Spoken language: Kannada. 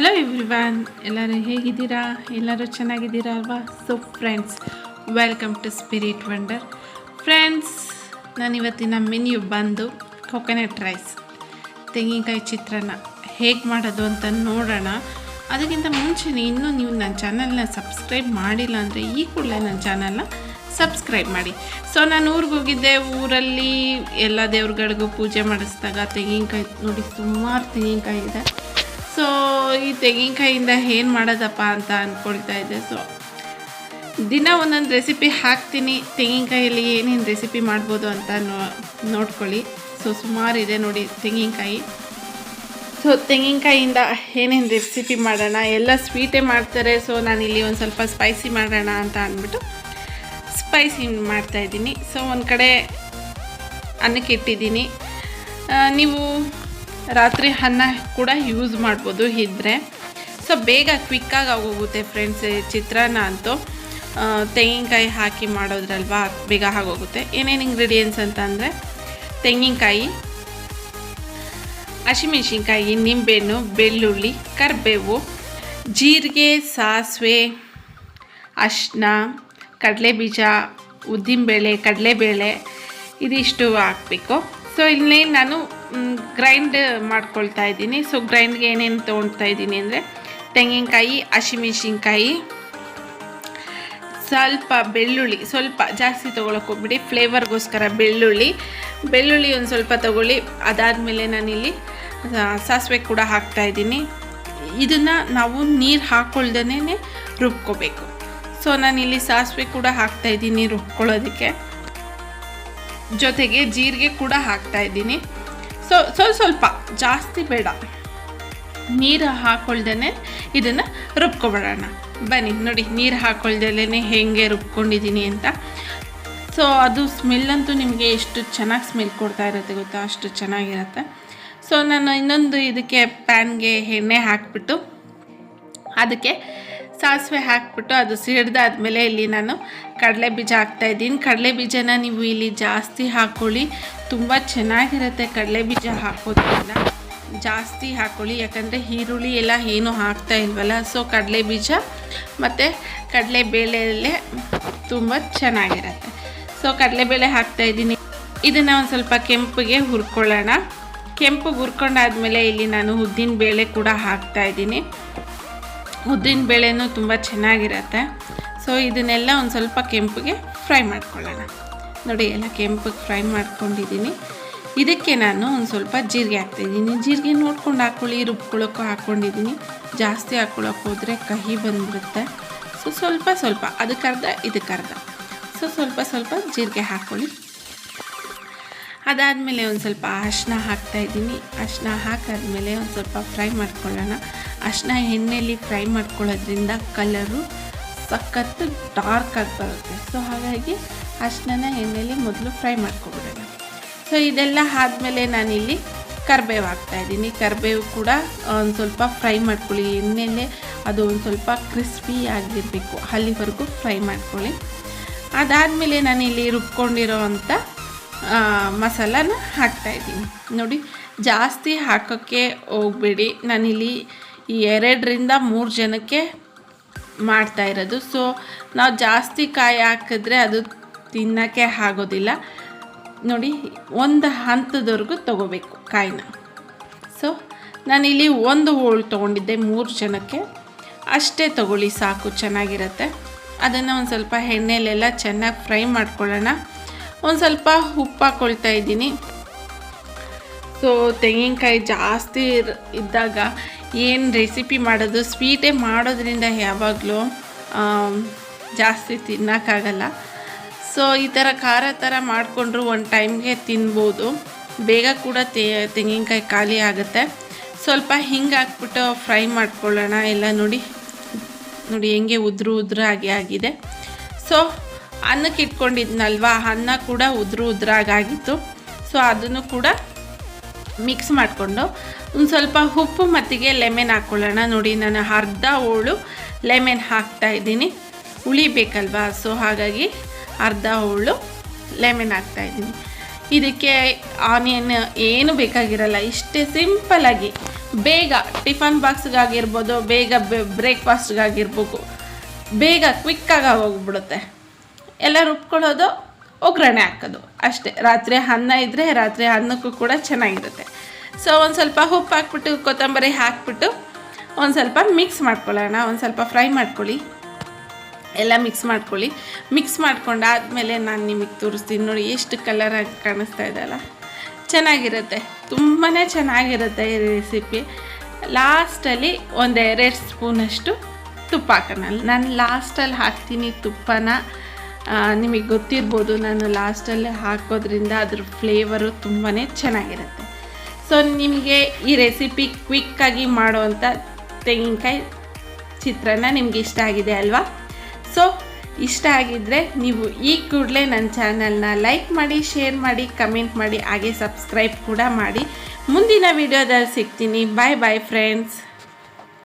ಹಲೋ ಎವ್ರಿವಾನ್ ಎಲ್ಲರೂ ಹೇಗಿದ್ದೀರಾ? ಎಲ್ಲರೂ ಚೆನ್ನಾಗಿದ್ದೀರಾ ಅಲ್ವಾ? So friends welcome to spirit wonder friends ನಾನು ಇವತ್ತಿನ ಮೆನ್ಯು ಬಂದು ಕೊಕೊನಟ್ ರೈಸ್ ತೆಂಗಿನಕಾಯಿ ಚಿತ್ರಾನ್ನ. ಹೇಗೆ ಮಾಡೋದು ಅಂತ ನೋಡೋಣ. ಅದಕ್ಕಿಂತ ಮುಂಚೆನೇ ಇನ್ನೂ ನೀವು ನನ್ನ ಚಾನಲ್ನ ಸಬ್ಸ್ಕ್ರೈಬ್ ಮಾಡಿಲ್ಲ ಅಂದರೆ ಈ ಕೂಡಲೇ ನನ್ನ ಚಾನಲ್ನ ಸಬ್ಸ್ಕ್ರೈಬ್ ಮಾಡಿ. ಸೊ ನಾನು ಊರಿಗೆ ಹೋಗಿದ್ದೆ, ಊರಲ್ಲಿ ಎಲ್ಲ ದೇವ್ರುಗಳಿಗೂ ಪೂಜೆ ಮಾಡಿಸಿದಾಗ ತೆಂಗಿನಕಾಯಿ, ನೋಡಿ ಸುಮಾರು ತೆಂಗಿನಕಾಯಿ ಇದೆ. ಸೊ, ಈ ತೆಂಗಿನಕಾಯಿಂದ ಏನು ಮಾಡೋದಪ್ಪ ಅಂತ ಅಂದ್ಕೊಳ್ತಾ ಇದ್ದೆ. ಸೊ, ದಿನ ಒಂದೊಂದು ರೆಸಿಪಿ ಹಾಕ್ತೀನಿ. ತೆಂಗಿನಕಾಯಲ್ಲಿ ಏನೇನು ರೆಸಿಪಿ ಮಾಡ್ಬೋದು ಅಂತ ನೋಡ್ಕೊಳ್ಳಿ. ಸೊ, ಸುಮಾರು ಇದೆ ನೋಡಿ ತೆಂಗಿನಕಾಯಿ. ಸೊ, ತೆಂಗಿನಕಾಯಿಂದ ಏನೇನು ರೆಸಿಪಿ ಮಾಡೋಣ? ಎಲ್ಲ ಸ್ವೀಟೇ ಮಾಡ್ತಾರೆ. ಸೊ, ನಾನಿಲ್ಲಿ ಒಂದು ಸ್ವಲ್ಪ ಸ್ಪೈಸಿ ಮಾಡೋಣ ಅಂತ ಅಂದ್ಬಿಟ್ಟು ಸ್ಪೈಸಿ ಮಾಡ್ತಾಯಿದ್ದೀನಿ ಸೊ, ಒಂದು ಕಡೆ ಅನ್ನಕ್ಕೆ ಇಟ್ಟಿದ್ದೀನಿ. ನೀವು ರಾತ್ರಿ ಅನ್ನ ಕೂಡ ಯೂಸ್ ಮಾಡ್ಬೋದು ಇದ್ದರೆ ಸೊ ಬೇಗ ಕ್ವಿಕ್ಕಾಗಿ ಆಗೋಗುತ್ತೆ ಫ್ರೆಂಡ್ಸ್ ಚಿತ್ರಾನ್ನ ಅಂತೂ. ತೆಂಗಿನಕಾಯಿ ಹಾಕಿ ಮಾಡೋದ್ರಲ್ವಾ, ಬೇಗ ಆಗೋಗುತ್ತೆ. ಏನೇನು ಇಂಗ್ರೀಡಿಯೆಂಟ್ಸ್ ಅಂತ ಅಂದರೆ ತೆಂಗಿನಕಾಯಿ, ಹಸಿಮೆಣ್ಸಿನ್ಕಾಯಿ, ನಿಂಬೆಹಣ್ಣು, ಬೆಳ್ಳುಳ್ಳಿ, ಕರಿಬೇವು, ಜೀರಿಗೆ, ಸಾಸಿವೆ ಅರಿಶಿನ ಕಡಲೆಬೀಜ, ಉದ್ದಿನಬೇಳೆ, ಕಡಲೆಬೇಳೆ, ಇದಿಷ್ಟು ಹಾಕಬೇಕು. ಸೊ ಇಲ್ಲಿ ನಾನು ಗ್ರೈಂಡ್ ಮಾಡ್ಕೊಳ್ತಾ ಇದ್ದೀನಿ. ಸೊ ಗ್ರೈಂಡ್ಗೆ ಏನೇನು ತೊಗೊಳ್ತಾ ಇದ್ದೀನಿ ಅಂದರೆ, ತೆಂಗಿನಕಾಯಿ ಹಸಿಮೆಣ್ಸಿನ್ಕಾಯಿ ಸ್ವಲ್ಪ ಬೆಳ್ಳುಳ್ಳಿ, ಸ್ವಲ್ಪ ಜಾಸ್ತಿ ತೊಗೊಳಕ್ಕೆ ಹೋಗ್ಬಿಡಿ. ಫ್ಲೇವರ್ಗೋಸ್ಕರ ಬೆಳ್ಳುಳ್ಳಿ. ಬೆಳ್ಳುಳ್ಳಿ ಒಂದು ಸ್ವಲ್ಪ ತೊಗೊಳ್ಳಿ. ಅದಾದಮೇಲೆ ನಾನಿಲ್ಲಿ ಸಾಸಿವೆ ಕೂಡ ಹಾಕ್ತಾ ಇದ್ದೀನಿ. ಇದನ್ನು ನಾವು ನೀರು ಹಾಕ್ಕೊಳ್ದೇ ರುಬ್ಕೋಬೇಕು. ಸೊ ನಾನಿಲ್ಲಿ ಸಾಸಿವೆ ಕೂಡ ಹಾಕ್ತಾಯಿದ್ದೀನಿ ರುಬ್ಕೊಳ್ಳೋದಕ್ಕೆ. ಜೊತೆಗೆ ಜೀರಿಗೆ ಕೂಡ ಹಾಕ್ತಾ ಇದ್ದೀನಿ. ಸೊ ಸ್ವಲ್ಪ ಸ್ವಲ್ಪ ಜಾಸ್ತಿ ಬೇಡ. ನೀರು ಹಾಕೊಳ್ದೇ ಇದನ್ನು ರುಬ್ಕೊಬಿಡೋಣ ಬನ್ನಿ, ನೋಡಿ, ನೀರು ಹಾಕೊಳ್ದೇ ಹೇಗೆ ರುಬ್ಕೊಂಡಿದ್ದೀನಿ ಅಂತ. ಸೊ, ಅದು ಸ್ಮೆಲ್ ಅಂತೂ ನಿಮಗೆ ಎಷ್ಟು ಚೆನ್ನಾಗಿ ಸ್ಮೆಲ್ ಕೊಡ್ತಾ ಇರುತ್ತೆ ಗೊತ್ತಾ? ಅಷ್ಟು ಚೆನ್ನಾಗಿರುತ್ತೆ. ಸೊ, ನಾನು ಇನ್ನೊಂದು ಇದಕ್ಕೆ ಪ್ಯಾನ್ಗೆ ಎಣ್ಣೆ ಹಾಕ್ಬಿಟ್ಟು ಅದಕ್ಕೆ ಸಾಸಿವೆ ಹಾಕ್ಬಿಟ್ಟು ಅದು ಸಿಡ್ದಾದ್ಮೇಲೆ ಇಲ್ಲಿ ನಾನು ಕಡಲೆ ಬೀಜ ಹಾಕ್ತಾಯಿದ್ದೀನಿ ಕಡಲೆ ಬೀಜನ ನೀವು ಇಲ್ಲಿ ಜಾಸ್ತಿ ಹಾಕ್ಕೊಳ್ಳಿ ತುಂಬ ಚೆನ್ನಾಗಿರುತ್ತೆ ಕಡಲೆ ಬೀಜ ಹಾಕೋದ್ರಿಂದ. ಜಾಸ್ತಿ ಹಾಕ್ಕೊಳ್ಳಿ ಯಾಕಂದರೆ ಈರುಳ್ಳಿ ಎಲ್ಲ ಏನೂ ಹಾಕ್ತಾ ಇಲ್ವಲ್ಲ, ಸೊ ಕಡಲೆ ಬೀಜ ಮತ್ತು ಕಡಲೆ ಬೇಳೆಯಲ್ಲೇ ತುಂಬ ಚೆನ್ನಾಗಿರುತ್ತೆ. ಸೊ ಕಡಲೆಬೇಳೆ ಹಾಕ್ತಾಯಿದ್ದೀನಿ ಇದನ್ನು ಒಂದು ಸ್ವಲ್ಪ ಕೆಂಪಿಗೆ ಹುರ್ಕೊಳ್ಳೋಣ. ಕೆಂಪು ಹುರ್ಕೊಂಡಾದ್ಮೇಲೆ ಇಲ್ಲಿ ನಾನು ಉದ್ದಿನ ಬೇಳೆ ಕೂಡ ಹಾಕ್ತಾಯಿದ್ದೀನಿ ಉದ್ದಿನ ಬೇಳೆನೂ ತುಂಬ ಚೆನ್ನಾಗಿರತ್ತೆ. ಸೊ ಇದನ್ನೆಲ್ಲ ಒಂದು ಸ್ವಲ್ಪ ಕೆಂಪಿಗೆ ಫ್ರೈ ಮಾಡ್ಕೊಳ್ಳೋಣ. ನೋಡಿ, ಎಲ್ಲ ಕೆಂಪಿಗೆ ಫ್ರೈ ಮಾಡ್ಕೊಂಡಿದ್ದೀನಿ. ಇದಕ್ಕೆ ನಾನು ಒಂದು ಸ್ವಲ್ಪ ಜೀರಿಗೆ ಹಾಕ್ತಾಯಿದ್ದೀನಿ ಜೀರಿಗೆ ನೋಡ್ಕೊಂಡು ಹಾಕ್ಕೊಳ್ಳಿ ರುಬ್ಕೊಳ್ಳೋಕ್ಕೂ ಹಾಕ್ಕೊಂಡಿದ್ದೀನಿ ಜಾಸ್ತಿ ಹಾಕ್ಕೊಳ್ಳೋಕೆ ಹೋದರೆ ಕಹಿ ಬಂದ್ಬಿಡುತ್ತೆ. ಸೊ ಸ್ವಲ್ಪ ಸ್ವಲ್ಪ ಅದಕ್ಕರ್ಧ ಇದಕ್ಕೆ ಅರ್ಧ. ಸೊ ಸ್ವಲ್ಪ ಸ್ವಲ್ಪ ಜೀರಿಗೆ ಹಾಕ್ಕೊಳ್ಳಿ ಅದಾದಮೇಲೆ ಒಂದು ಸ್ವಲ್ಪ ಅರಿಶಿನ ಹಾಕ್ತಾಯಿದ್ದೀನಿ ಅರಿಶಿನ ಹಾಕಾದಮೇಲೆ ಒಂದು ಸ್ವಲ್ಪ ಫ್ರೈ ಮಾಡ್ಕೊಳ್ಳೋಣ. ಅರಿಶಿನ ಎಣ್ಣೆಯಲ್ಲಿ ಫ್ರೈ ಮಾಡ್ಕೊಳ್ಳೋದ್ರಿಂದ ಕಲರು ಸಖತ್ತು ಡಾರ್ಕ್ ಆಗಿ ಬರುತ್ತೆ. ಸೊ ಹಾಗಾಗಿ ಅರಿಶಿನ ಎಣ್ಣೆಯಲ್ಲಿ ಮೊದಲು ಫ್ರೈ ಮಾಡ್ಕೊಬಿಡೋಣ. ಸೊ ಇದೆಲ್ಲ ಆದಮೇಲೆ ನಾನಿಲ್ಲಿ ಕರಿಬೇವು ಹಾಕ್ತಾಯಿದ್ದೀನಿ ಕರಿಬೇವು ಕೂಡ ಒಂದು ಸ್ವಲ್ಪ ಫ್ರೈ ಮಾಡ್ಕೊಳ್ಳಿ. ಎಣ್ಣೆಯಲ್ಲೇ ಅದು ಒಂದು ಸ್ವಲ್ಪ ಕ್ರಿಸ್ಪಿ ಆಗಿರಬೇಕು. ಅಲ್ಲಿವರೆಗೂ ಫ್ರೈ ಮಾಡ್ಕೊಳ್ಳಿ. ಅದಾದಮೇಲೆ ನಾನಿಲ್ಲಿ ರುಬ್ಕೊಂಡಿರೋ ಅಂಥ ಮಸಾಲಾನ ಹಾಕ್ತಾಯಿದ್ದೀನಿ ನೋಡಿ, ಜಾಸ್ತಿ ಹಾಕೋಕ್ಕೆ ಹೋಗಬೇಡಿ. ನಾನಿಲ್ಲಿ ಎರಡರಿಂದ ಮೂರು ಜನಕ್ಕೆ ಮಾಡ್ತಾ ಇರೋದು. ಸೊ ನಾವು ಜಾಸ್ತಿ ಕಾಯಿ ಹಾಕಿದ್ರೆ ಅದು ತಿನ್ನೋಕ್ಕೆ ಆಗೋದಿಲ್ಲ. ನೋಡಿ, ಒಂದು ಹಂತದವರೆಗೂ ತೊಗೋಬೇಕು ಕಾಯಿನ. ಸೊ ನಾನಿಲ್ಲಿ ಒಂದು ಹೋಳು ತೊಗೊಂಡಿದ್ದೆ ಮೂರು ಜನಕ್ಕೆ. ಅಷ್ಟೇ ತೊಗೊಳ್ಳಿ, ಸಾಕು, ಚೆನ್ನಾಗಿರುತ್ತೆ. ಅದನ್ನು ಒಂದು ಸ್ವಲ್ಪ ಎಣ್ಣೆಲೆಲ್ಲ ಚೆನ್ನಾಗಿ ಫ್ರೈ ಮಾಡ್ಕೊಳ್ಳೋಣ. ಒಂದು ಸ್ವಲ್ಪ ಉಪ್ಪು ಹಾಕ್ಕೊಳ್ತಾ ಇದ್ದೀನಿ. ಸೊ ತೆಂಗಿನಕಾಯಿ ಜಾಸ್ತಿ ಇದ್ದಾಗ ಏನು ರೆಸಿಪಿ ಮಾಡೋದು ಸ್ವೀಟೇ ಮಾಡೋದ್ರಿಂದ ಯಾವಾಗಲೂ ಜಾಸ್ತಿ ತಿನ್ನೋಕ್ಕಾಗಲ್ಲ. ಸೊ ಈ ಥರ ಖಾರ ಥರ ಮಾಡಿಕೊಂಡ್ರು ಒಂದು ಟೈಮ್ಗೆ ತಿನ್ಬೋದು. ಬೇಗ ಕೂಡ ತೆಂಗಿನಕಾಯಿ ಖಾಲಿ ಆಗುತ್ತೆ. ಸ್ವಲ್ಪ ಹಿಂಗೆ ಹಾಕ್ಬಿಟ್ಟು ಫ್ರೈ ಮಾಡ್ಕೊಳ್ಳೋಣ. ಎಲ್ಲ ನೋಡಿ ನೋಡಿ ಹೆಂಗೆ ಉದ್ರು ಉದ್ರಾಗಿ ಆಗಿದೆ. ಸೊ ಅನ್ನಕ್ಕೆ ಇಟ್ಕೊಂಡಿದ್ನಲ್ವ? ಅನ್ನ ಕೂಡ ಉದ್ರು ಉದ್ರಾಗಾಗಿತ್ತು. ಸೊ ಅದನ್ನು ಕೂಡ ಮಿಕ್ಸ್ ಮಾಡಿಕೊಂಡು ಒಂದು ಸ್ವಲ್ಪ ಉಪ್ಪು ಮತ್ತಿಗೆ ಲೆಮೆನ್ ಹಾಕ್ಕೊಳ್ಳೋಣ ನೋಡಿ, ನಾನು ಅರ್ಧ ಹೋಳು ಲೆಮೆನ್ ಹಾಕ್ತಾ ಇದ್ದೀನಿ. ಉಳಿಬೇಕಲ್ವ ಸೊ ಹಾಗಾಗಿ ಅರ್ಧ ಹೋಳು ಲೆಮೆನ್ ಹಾಕ್ತಾ ಇದ್ದೀನಿ. ಇದಕ್ಕೆ ಆನಿಯನ್ ಏನು ಬೇಕಾಗಿರಲ್ಲ, ಇಷ್ಟೇ ಸಿಂಪಲಾಗಿ ಬೇಗ ಟಿಫನ್ ಬಾಕ್ಸ್ಗಾಗಿರ್ಬೋದು, ಬೇಗ ಬ್ರೇಕ್ಫಾಸ್ಟ್ಗಾಗಿರ್ಬೋದು ಬೇಗ ಕ್ವಿಕ್ಕಾಗಿ ಹೋಗ್ಬಿಡುತ್ತೆ ಎಲ್ಲ ರುಬ್ಕೊಳ್ಳೋದು ಒಗ್ಗರಣೆ ಹಾಕೋದು. ಅಷ್ಟೇ. ರಾತ್ರಿ ಅನ್ನ ಇದ್ದರೆ ರಾತ್ರಿ ಅನ್ನಕ್ಕೂ ಕೂಡ ಚೆನ್ನಾಗಿರುತ್ತೆ. ಸೊ ಒಂದು ಸ್ವಲ್ಪ ಉಪ್ಪು ಹಾಕ್ಬಿಟ್ಟು, ಕೊತ್ತಂಬರಿ ಹಾಕ್ಬಿಟ್ಟು ಒಂದು ಸ್ವಲ್ಪ ಮಿಕ್ಸ್ ಮಾಡ್ಕೊಳ್ಳೋಣ. ಒಂದು ಸ್ವಲ್ಪ ಫ್ರೈ ಮಾಡ್ಕೊಳ್ಳಿ. ಎಲ್ಲ ಮಿಕ್ಸ್ ಮಾಡ್ಕೊಳ್ಳಿ. ಮಿಕ್ಸ್ ಮಾಡ್ಕೊಂಡಾದ್ಮೇಲೆ ನಾನು ನಿಮಗೆ ತೋರಿಸ್ತೀನಿ ನೋಡಿ, ಎಷ್ಟು ಕಲರಾಗಿ ಕಾಣಿಸ್ತಾ ಇದೆಯಲ್ಲ ಚೆನ್ನಾಗಿರುತ್ತೆ. ತುಂಬಾ ಚೆನ್ನಾಗಿರುತ್ತೆ ಈ ರೆಸಿಪಿ ಲಾಸ್ಟಲ್ಲಿ ಒಂದು ಎರಡು ಸ್ಪೂನಷ್ಟು ತುಪ್ಪ ಹಾಕೋಣ. ನಾನು ಲಾಸ್ಟಲ್ಲಿ ಹಾಕ್ತೀನಿ ತುಪ್ಪನ. ನಿಮಗೆ ಗೊತ್ತಿರ್ಬೋದು, ನಾನು ಲಾಸ್ಟಲ್ಲೇ ಹಾಕೋದ್ರಿಂದ ಅದ್ರ ಫ್ಲೇವರು ತುಂಬಾ ಚೆನ್ನಾಗಿರುತ್ತೆ. ಸೊ ನಿಮಗೆ ಈ ರೆಸಿಪಿ ಕ್ವಿಕ್ಕಾಗಿ ಮಾಡುವಂಥ ತೆಂಗಿನಕಾಯಿ ಚಿತ್ರಾನ್ನ ನಿಮ್ಗೆ ಇಷ್ಟ ಆಗಿದೆ ಅಲ್ವಾ? ಸೊ ಇಷ್ಟ ಆಗಿದ್ದರೆ ನೀವು ಈ ಕೂಡಲೇ ನನ್ನ ಚಾನಲ್ನ ಲೈಕ್ ಮಾಡಿ ಶೇರ್ ಮಾಡಿ ಕಮೆಂಟ್ ಮಾಡಿ, ಹಾಗೆ ಸಬ್ಸ್ಕ್ರೈಬ್ ಕೂಡ ಮಾಡಿ. ಮುಂದಿನ ವಿಡಿಯೋದಲ್ಲಿ ಸಿಗ್ತೀನಿ. ಬಾಯ್ ಬಾಯ್ ಫ್ರೆಂಡ್ಸ್